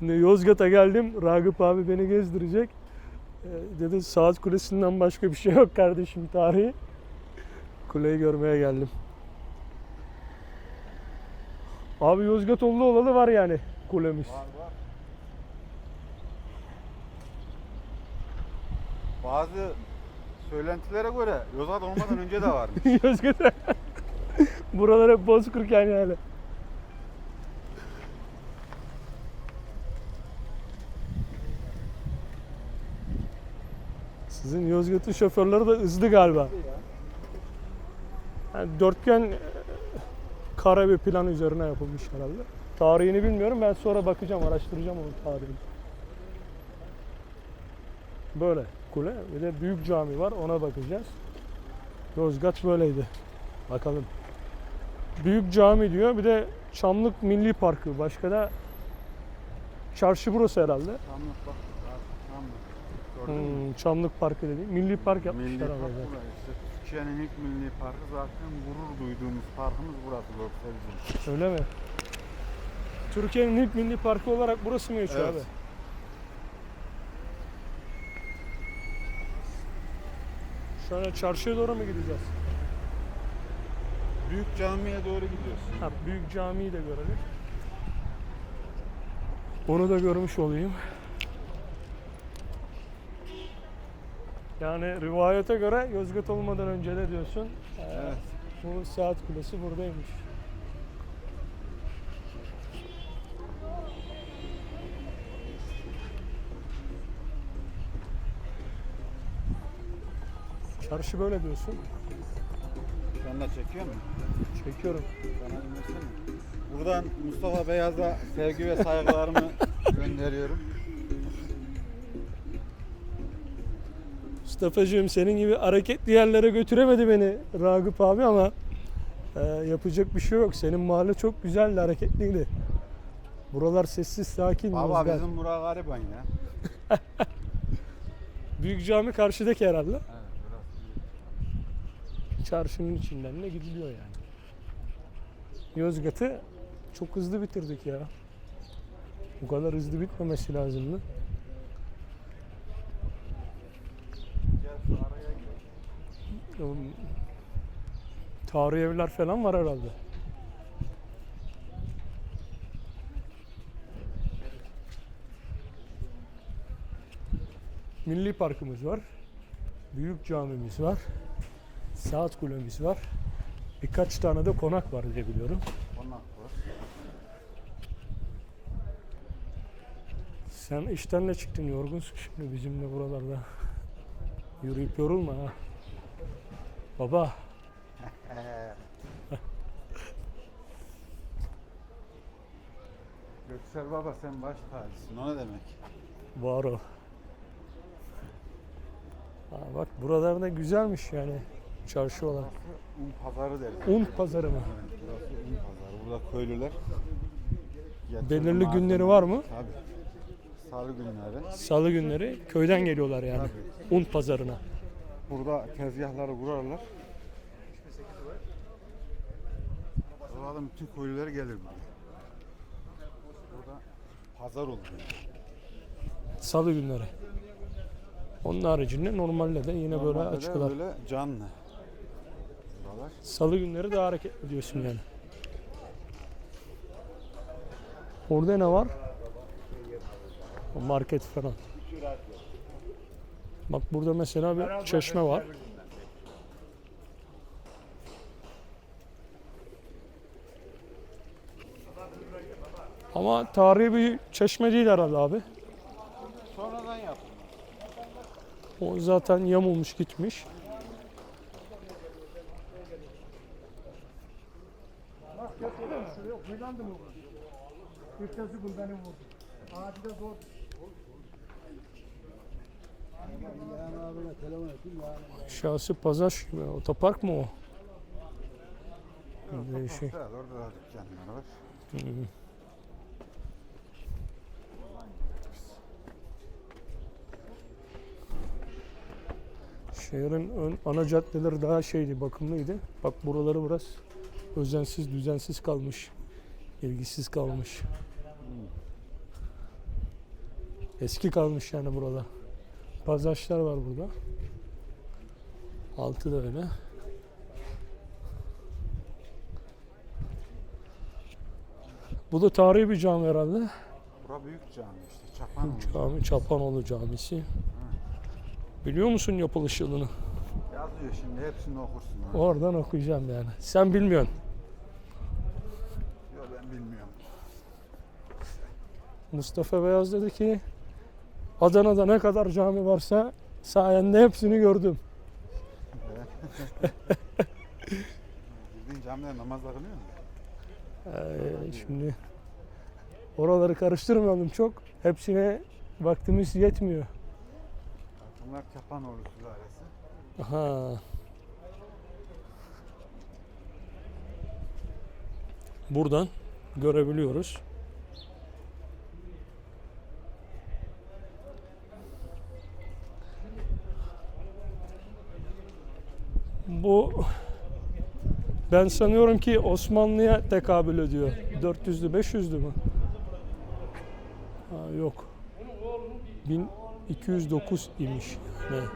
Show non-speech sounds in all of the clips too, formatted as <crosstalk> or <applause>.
Yozgat'a geldim. Ragıp abi beni gezdirecek. Ee, dedi saat kulesinden başka bir şey yok kardeşim tarihi. Kuleyi görmeye geldim. Abi Yozgat oldu olalı var yani kulemiz. Var var. Bazı söylentilere göre Yozgat olmadan önce de varmış. <laughs> Yozgat'a. <laughs> Buralar hep bozkurt yani Sizin Yozgat'ın şoförleri de hızlı galiba. Yani dörtgen e, kare bir plan üzerine yapılmış herhalde. Tarihini bilmiyorum. Ben sonra bakacağım, araştıracağım onun tarihini. Böyle kule. Bir de büyük cami var. Ona bakacağız. Yozgat böyleydi. Bakalım. Büyük cami diyor. Bir de Çamlık Milli Parkı. Başka da çarşı burası herhalde. Çamlık bak. bak, Çamlık. Gördün mü? Hmm, Çamlık Parkı dedi. Milli Park yapmışlar Milli park burası. İşte Türkiye'nin ilk milli parkı zaten gurur duyduğumuz parkımız burası Göksel bizim. Öyle mi? Türkiye'nin ilk milli parkı olarak burası mı geçiyor Evet. abi? Şu an çarşıya doğru mu gideceğiz? Büyük camiye doğru gidiyorsun. Ha, büyük camiyi de görelim. Onu da görmüş olayım. Yani rivayete göre Yozgat olmadan önce de diyorsun. e, Evet. Bu saat kulesi buradaymış. Çarşı böyle diyorsun. Sen de çekiyor musun? Çekiyorum. Bana dinlesene. Buradan Mustafa Beyaz'a sevgi ve saygılarımı gönderiyorum. Mustafa'cığım senin gibi hareketli yerlere götüremedi beni Ragıp abi ama e, yapacak bir şey yok. Senin mahalle çok güzeldi, hareketliydi. Buralar sessiz, sakin. Baba Yozgat. bizim bura gariban ya. <laughs> Büyük cami karşıdaki herhalde. Evet. Çarşının içinden de gidiliyor yani. Yozgat'ı çok hızlı bitirdik ya. Bu kadar hızlı bitmemesi lazımdı. Tarihi evler falan var herhalde. Milli Parkımız var. Büyük camimiz var. Saat kulemiz var. Birkaç tane de konak var diye biliyorum. Konak var. Sen işten de çıktın yorgunsun şimdi bizimle buralarda. Yürüyüp yorulma ha. Baba <laughs> Göksel baba sen baş tacısın o ne demek? var o. Ha, bak buralarda güzelmiş yani çarşı olan. Un pazarı deriz. Un pazarı mı? Evet, burası un pazarı. Burada köylüler getirdi Belirli günleri var mı? Tabii. Salı günleri. Salı günleri köyden geliyorlar yani un pazarına. Burada tezgahları kurarlar. Buradan bütün köylüler gelir buraya. Burada pazar olur. Salı günleri. Onun haricinde normalde de yine böyle Normalde de açıklar. Böyle canlı. Buralar. Salı günleri daha hareketli diyorsun yani. Orada ne var? O Market falan. Bak burada mesela bir çeşme var. Ama tarihi bir çeşme değil herhalde abi. Sonradan yap. O zaten yamulmuş gitmiş. Şahsi pazar gibi. Otopark mı o? Değişik. Evet, orada da dükkanlar var. Şehrin ön, ana caddeleri daha şeydi, bakımlıydı. Bak buraları biraz özensiz, düzensiz kalmış. ilgisiz kalmış. Eski kalmış yani burada. Bazaşlar var burada. Altı da öyle. Bu da tarihi bir cami herhalde. Bura büyük cami işte. Çapan Cami Çapanoğlu Camisi. Biliyor musun yapılış yılını? Yazıyor şimdi hepsini okursun. Ha. Oradan okuyacağım yani. Sen bilmiyorsun. Yok ben bilmiyorum. Mustafa Beyaz dedi ki Adana'da ne kadar cami varsa sayende hepsini gördüm. Bildiğin camide namaz da kılıyor mu? Ee, şimdi oraları karıştırmayalım çok. Hepsine vaktimiz yetmiyor. Bunlar Çapanoğlu sülalesi. Aha. Buradan görebiliyoruz. Bu ben sanıyorum ki Osmanlı'ya tekabül ediyor. 400'lü 500'lü mü? Ha, yok. 1209 imiş. Yani.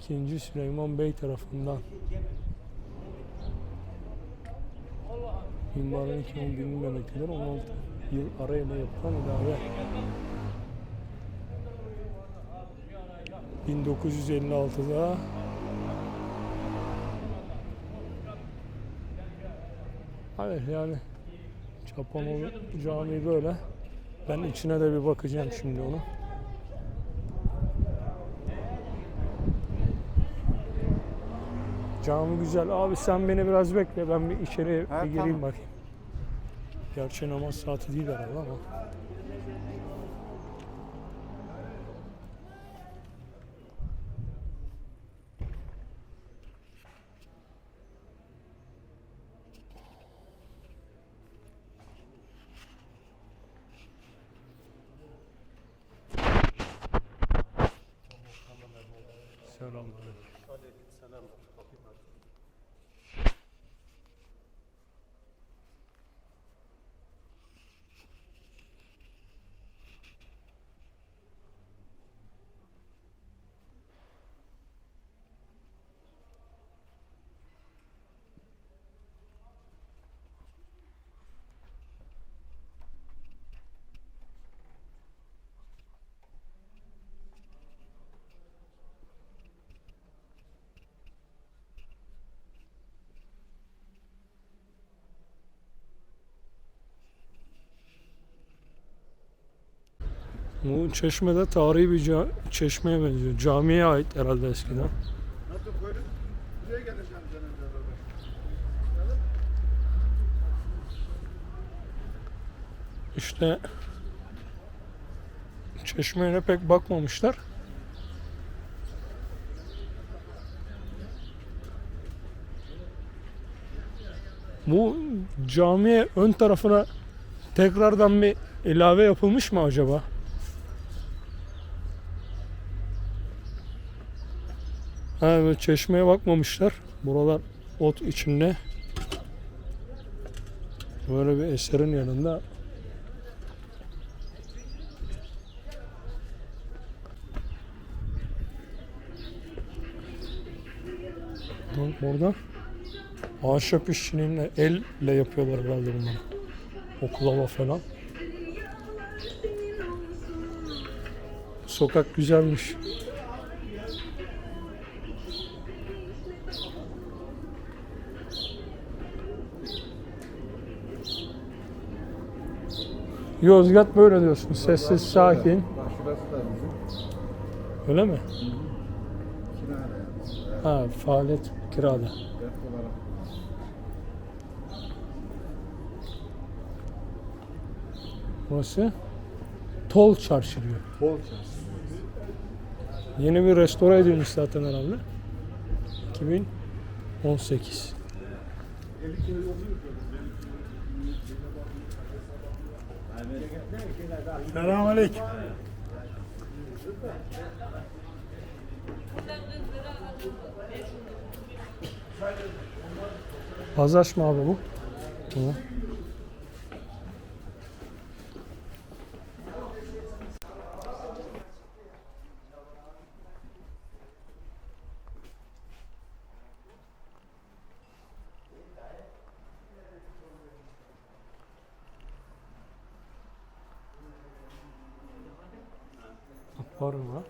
İkinci Süleyman Bey tarafından mimarının kim bilinmemektedir. 16 yıl arayla yapılan ilave 1956'da Evet yani Çapanoğlu Camii böyle. Ben içine de bir bakacağım şimdi onu. Cami güzel. Abi sen beni biraz bekle. Ben bir içeri bir gireyim tamam. bakayım. Gerçi namaz saati değil herhalde ama. Selamünaleyküm. Bu çeşmede tarihi bir ca- çeşmeye benziyor. Camiye ait herhalde eskiden. İşte çeşmeye pek bakmamışlar. Bu camiye ön tarafına tekrardan bir ilave yapılmış mı acaba? Ha, çeşmeye bakmamışlar. Buralar ot içinde. Böyle bir eserin yanında burada ahşap işçiliğiyle elle yapıyorlar herhalde bunları. Oklava falan. Sokak güzelmiş. Yozgat böyle diyorsun. Sessiz, sakin. Bak şurası da bizim. Öyle mi? Yani. Ha, faaliyet kirada. Dert olarak. Burası Tol Çarşı diyor. Bol çarşı. Yeni bir restore edilmiş zaten herhalde. 2018. Selamünaleyküm. Pazaş mı abi bu? Tamam. Mı?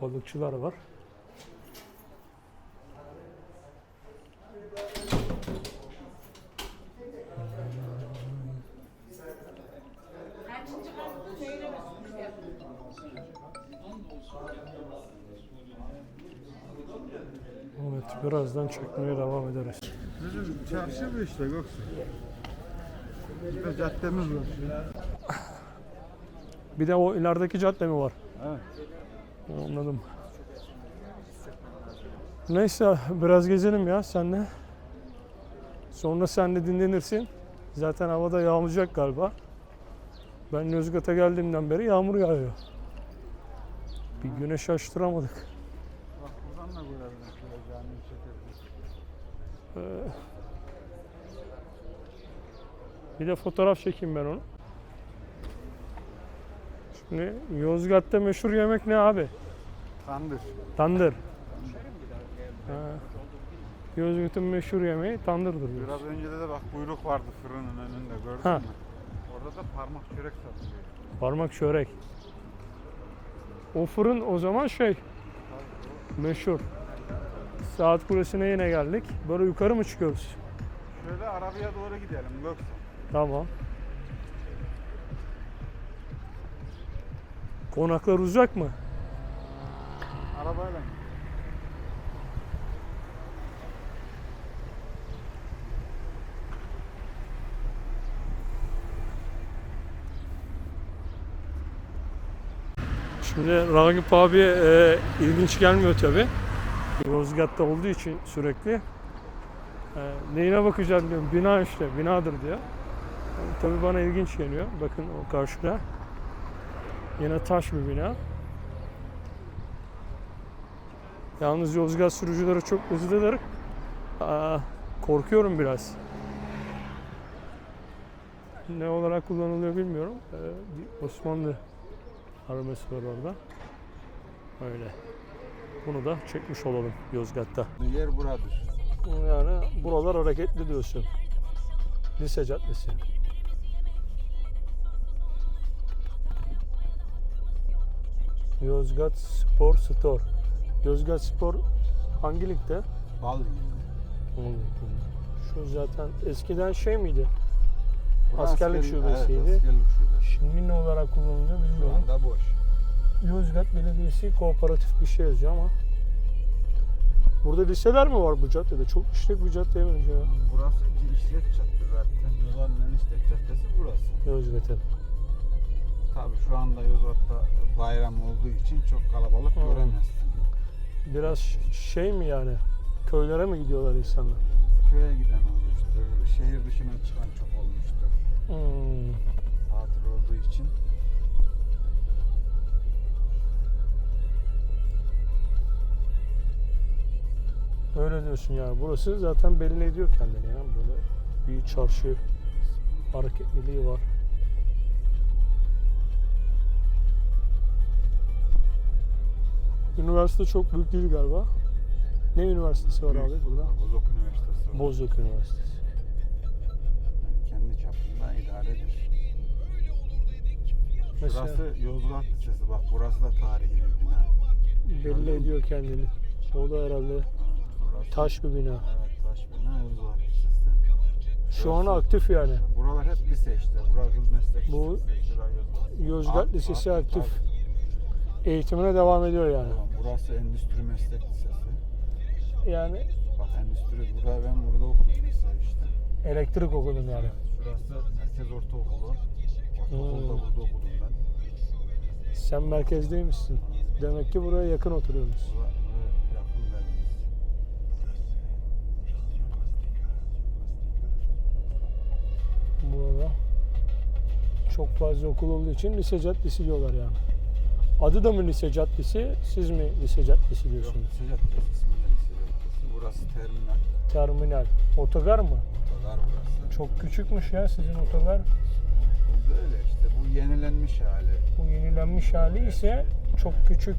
Balıkçılar var. Evet, birazdan çekmeye devam ederiz. Bizim çarşı bu işte Göksu. Caddemiz var. Bir de o ilerideki cadde mi var? Evet. Anladım. Neyse biraz gezelim ya senle. Sonra sen de dinlenirsin. Zaten havada yağmuracak galiba. Ben Yozgat'a geldiğimden beri yağmur yağıyor. Bir güneş açtıramadık. Bak buradan da görebiliriz. Şöyle camiyi çekebiliriz. Ee, bir de fotoğraf çekeyim ben onu. Şimdi Yozgat'ta meşhur yemek ne abi? Tandır. Tandır. Ha. Yozgat'ın meşhur yemeği tandırdır. diyorsun. Biraz önce de bak buyruk vardı fırının önünde gördün Ha. mü? Orada da parmak çörek satılıyor. Parmak çörek. O fırın o zaman şey meşhur. Saat Kulesi'ne yine geldik. Böyle yukarı mı çıkıyoruz? Şöyle arabaya doğru gidelim Göksu. Tamam. Konaklar uzak mı? Arabayla. Şimdi Ragıp abi e, ilginç gelmiyor tabi. Yozgat'ta olduğu için sürekli. E, neyine bakacağım diyorum. Bina işte, binadır diyor. tabi bana ilginç geliyor. Bakın o karşıda. Yine taş bir bina. Yalnız Yozgat sürücüleri çok hızlıdır. Aa, korkuyorum biraz. Ne olarak kullanılıyor bilmiyorum. Ee, bir Osmanlı arabası var orada. Öyle. Bunu da çekmiş olalım Yozgat'ta. Yer buradır. Yani buralar hareketli diyorsun. Lise Caddesi. Yozgat Spor Store. Yozgat Spor hangi ligde? Bal Şu zaten eskiden şey miydi? Burası Askerlik şubesiydi. Evet, askerlik şubesi. Şimdi ne olarak kullanılıyor Şu bilmiyorum. anda boş. Yozgat Belediyesi kooperatif bir şey yazıyor ama Burada liseler mi var bu caddede? Çok işlek bir caddeye benziyor. Burası işlek cadde zaten. En işlek caddesi burası. Yozgat'ın. Tabii şu anda Yozgat'ta bayram olduğu için çok kalabalık Hmm. göremezsin. Biraz şey mi yani? Köylere mi gidiyorlar insanlar? Köye giden olmuştur, şehir dışına çıkan çok olmuştur. Hmm. Tatil olduğu için. Öyle diyorsun yani. Burası zaten belli ediyor kendini ya. Böyle bir çarşı hareketliliği var. Üniversite çok büyük değil galiba. Ne üniversitesi var abi burada? Bozok Üniversitesi. var. Bozok Üniversitesi. Kendi çapında idaredir. Mesela Şurası Yozgat Lisesi. Bak burası da tarihi bir bina. belli ediyor kendini. O da herhalde Burası, taş bir bina. Evet taş bina Yozgat Lisesi. Şu an Burası- aktif yani. Buralar hep lise işte. Kız meslek Bu Yozgat. Lisesi aktif, aktif. Eğitimine devam ediyor yani. Tamam, Burası Endüstri Meslek Lisesi. Yani Bak endüstri burada ben burada okudum lise işte. elektrik okudum yani. Şurası Merkez Ortaokulu. Ortaokulda Hmm. burada okudum ben. Sen merkezdeymişsin. Demek ki buraya yakın oturuyormuşsun. Bura, bura yakın verimiz. Burada çok fazla okul olduğu için lise caddesi diyorlar yani. Adı da mı lise caddesi, siz mi lise caddesi Yok, diyorsunuz? lise caddesi isminde lise caddesi. Burası terminal. Terminal. Otogar mı? Otogar burası. Çok küçükmüş ya sizin otogar. Böyle işte bu yenilenmiş hali. Bu yenilenmiş hali ise çok küçük.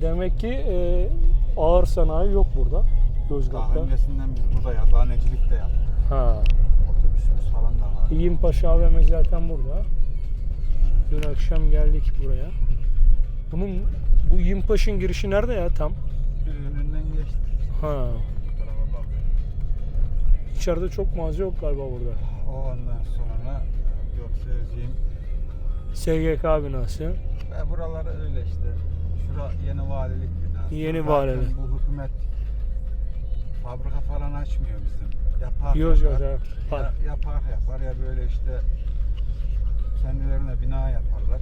Demek ki e, ağır sanayi yok burada. Daha Yozgat'ta. öncesinden biz burada yazıhanecilik de yaptık. Ha. Otobüsümüz falan da var. İyim Paşa AVM zaten burada. Dün akşam geldik buraya. Bunun bu Yimpaş'ın girişi nerede ya tam? Önünden geçti. Ha. İçeride çok mağaza yok galiba burada. O ondan sonra yok sevdiğim. SGK binası. Ve buraları öyle işte. Şura yeni valilik binası. Yeni Zaten valilik. Bu hükümet fabrika falan açmıyor bizim. Yapar Yozgat yapar. ha, Ya, park. yapar yapar ya böyle işte kendilerine bina yaparlar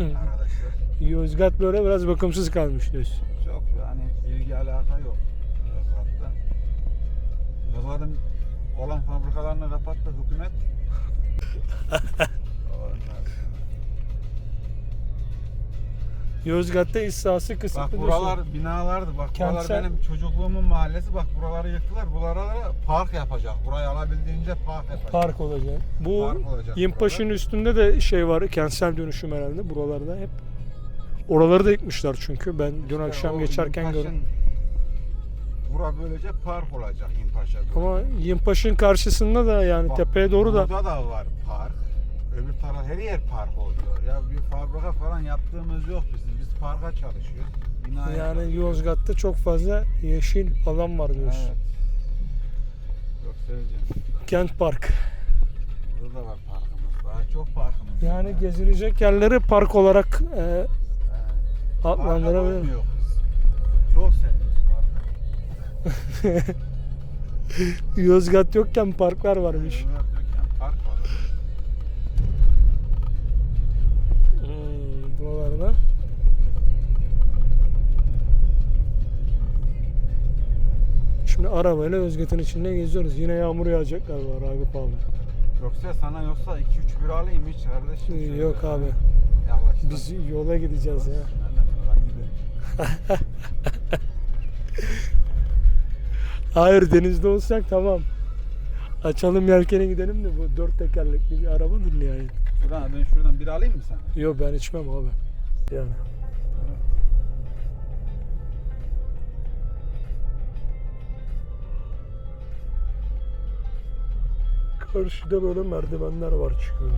arkadaşlar. Yozgat böyle biraz bakımsız kalmış diyorsun. Çok yani ilgi alaka yok Yozgat'ta. Yozgat'ın olan fabrikalarını kapattı hükümet. <laughs> Yozgat'ta iş sahası kısıtlı Bak diyorsun. buralar binalardı. Bak Kentsel- buralar benim çocukluğumun mahallesi. Bak buraları yıktılar. Buralara park yapacak. Burayı alabildiğince park yapacak. park olacak. Bu Park olacak üstünde de şey var. Kentsel dönüşüm herhalde buralarda hep. Oraları da yıkmışlar çünkü. Ben dün akşam geçerken gördüm. Bura böylece park olacak İmpaş'a. Ama Yimpaş'ın karşısında da yani Bak, tepeye doğru da Burada da var park. Öbür taraf her yer park oldu. Ya bir fabrika falan yaptığımız yok bizim. Biz parka çalışıyoruz. Binaya yani çalışıyoruz. Yozgat'ta çok fazla yeşil alan var diyorsun. Evet. Yok söyleyeceğim. Kent Park. Burada da var parkımız. Daha çok parkımız. Yani gezilecek yerleri park olarak e, Evet. Biz. Çok seviyoruz parkı. <laughs> Yozgat yokken parklar varmış. Yollar Buralarda. Şimdi arabayla Özget'in içinde geziyoruz. Yine yağmur yağacak galiba Ragıp abi. Yoksa sana yoksa 2-3 bir alayım hiç kardeşim. şöyle. Yok abi. Yavaştan. Biz yola gideceğiz ya. Buradan gidelim. <laughs> Hayır denizde olsak tamam. Açalım yelkene gidelim de bu dört tekerlekli bir arabadır nihayet. Şuradan, ben şuradan bir alayım mı sana? Yok ben içmem abi. Yani. Karşıda böyle merdivenler var çıkıyor.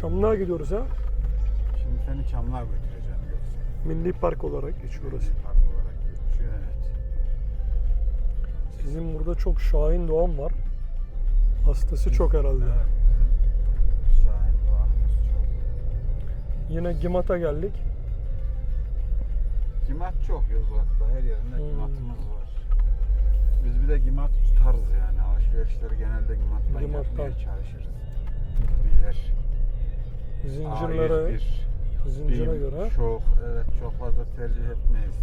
Çamlığa gidiyoruz ha. Şimdi seni Çamlığa götüreceğim yoksa. Milli Park olarak geçiyor orası. Park olarak geçiyor evet. Sizin burada çok Şahin Doğan var. Hastası çok herhalde. Evet. Yine Gimat'a geldik. Gimat çok Yozgat'ta. Her yerinde Hmm. gimatımız var. Biz bir de gimat tutarız yani. Alışverişleri genelde gimattan Gimattan. yapmaya çalışırız. Bir yer. Zincirlere, A101, zincire BİM göre. Çok, evet çok fazla tercih etmeyiz.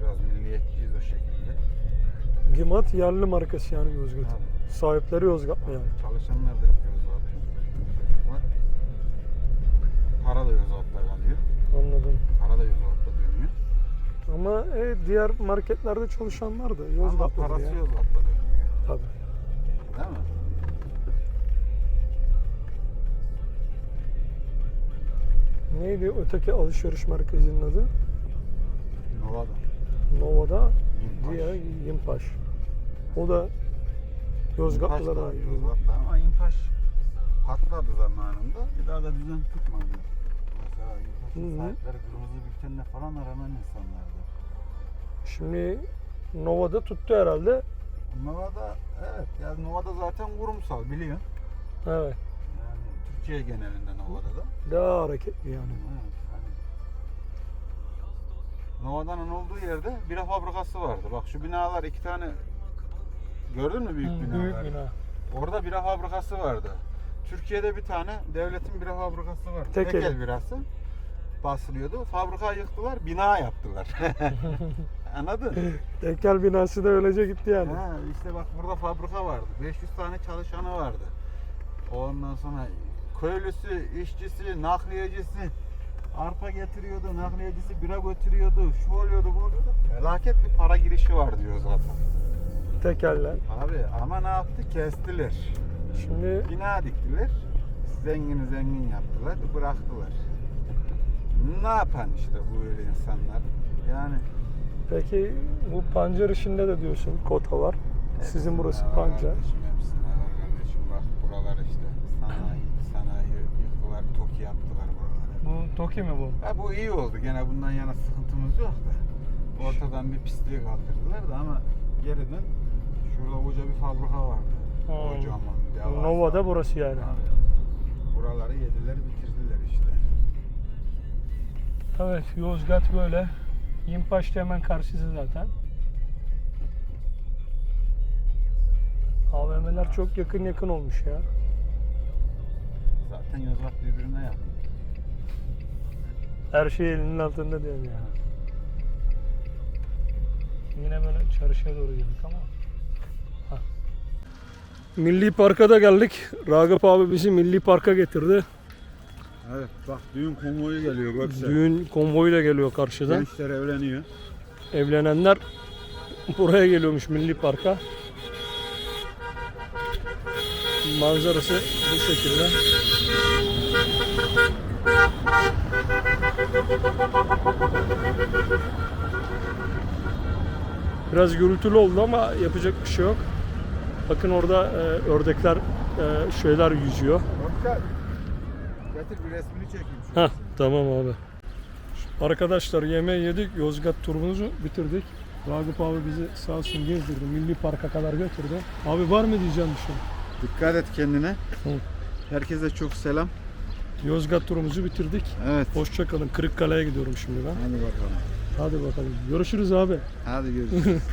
Biraz milliyetçiyiz o şekilde. Gimat yerli markası yani Yozgat. Tabii. Sahipleri Yozgatlı yani. Çalışanlar da Para da Yozgat'ta kalıyor. Anladım. Para da Yozgat'ta dönüyor. Ama e, diğer marketlerde çalışanlar da Ama Yozgatlıdır parası ya. Yozgat'ta dönüyor. Tabii. Değil mi? Neydi öteki alışveriş merkezinin adı? Nova'da. Nova'da Yimpaş. diğer Yimpaş. O da Yozgatlılara ait. Yozgat'ta ama İmpaş patladı zamanında. Bir daha da düzen tutmadı. Mesela sahipleri kırmızı bültenle falan aranan insanlardı. Şimdi Nova'da tuttu herhalde. Nova'da evet yani Nova'da zaten kurumsal biliyorsun. Evet. Yani Türkiye genelinde Nova'da da. Daha hareketli yani. Evet, hani Nova'danın olduğu yerde bira fabrikası vardı. Bak şu binalar iki tane gördün mü büyük Hı, binaları? büyük bina. Orada bira fabrikası vardı. Türkiye'de bir tane devletin bira fabrikası vardı. Tekel. Tekel birası basılıyordu. Fabrikayı yıktılar, bina yaptılar. <laughs> Anladın? Tekel binası da öylece gitti yani. Ha, işte bak burada fabrika vardı. 500 tane çalışanı vardı. Ondan sonra köylüsü, işçisi, nakliyecisi arpa getiriyordu, nakliyecisi bira götürüyordu, şu oluyordu, bu oluyordu. Felaket bir para girişi var diyor zaten. Tekeller. Abi ama ne yaptı? Kestiler. Şimdi Bina diktiler. Zengini zengin yaptılar, bıraktılar. Ne yapan işte bu öyle insanlar? Yani peki bu pancar işinde de diyorsun kota var. Sizin burası Hepsine var pancar. Kardeşim, hepsine var kardeşim. Bak buralar işte sanayi, sanayi Toki yaptılar buraları. Bu Toki mi bu? Ha, bu iyi oldu. Gene bundan yana sıkıntımız yok da. Ortadan bir pisliği kaldırdılar da ama geriden şurada koca bir fabrika vardı. Ha. Kocaman. Devasa. Nova'da burası yani. Abi, Buraları yediler bitirdiler işte. Evet Yozgat böyle. Yimpaş da hemen karşısı zaten. AVM'ler çok yakın yakın olmuş ya. Zaten Yozgat birbirine yakın. Her şey elinin altında diyorum ya. Yine böyle çarşıya doğru girdik ama. Milli Park'a da geldik. Ragıp abi bizi Milli Park'a getirdi. Evet bak düğün konvoyu geliyor Göksel. Düğün konvoyu da geliyor karşıdan. Gençler evleniyor. Evlenenler buraya geliyormuş Milli Park'a. Manzarası bu şekilde. Biraz gürültülü oldu ama yapacak bir şey yok. Bakın orada e, ördekler, e, şeyler yüzüyor. Göksel. Getir bir resmini çekeyim. Heh, tamam abi. Arkadaşlar yemeği yedik. Yozgat turumuzu bitirdik. Ragıp abi bizi sağ olsun gezdirdi. Milli Park'a kadar götürdü. Abi var mı diyeceğim bir şey? Dikkat et kendine. Hı. Herkese çok selam. Yozgat turumuzu bitirdik. Evet. Hoşçakalın. Kırıkkale'ye gidiyorum şimdi ben. Hadi bakalım. Hadi bakalım. Görüşürüz abi. Hadi görüşürüz. <laughs>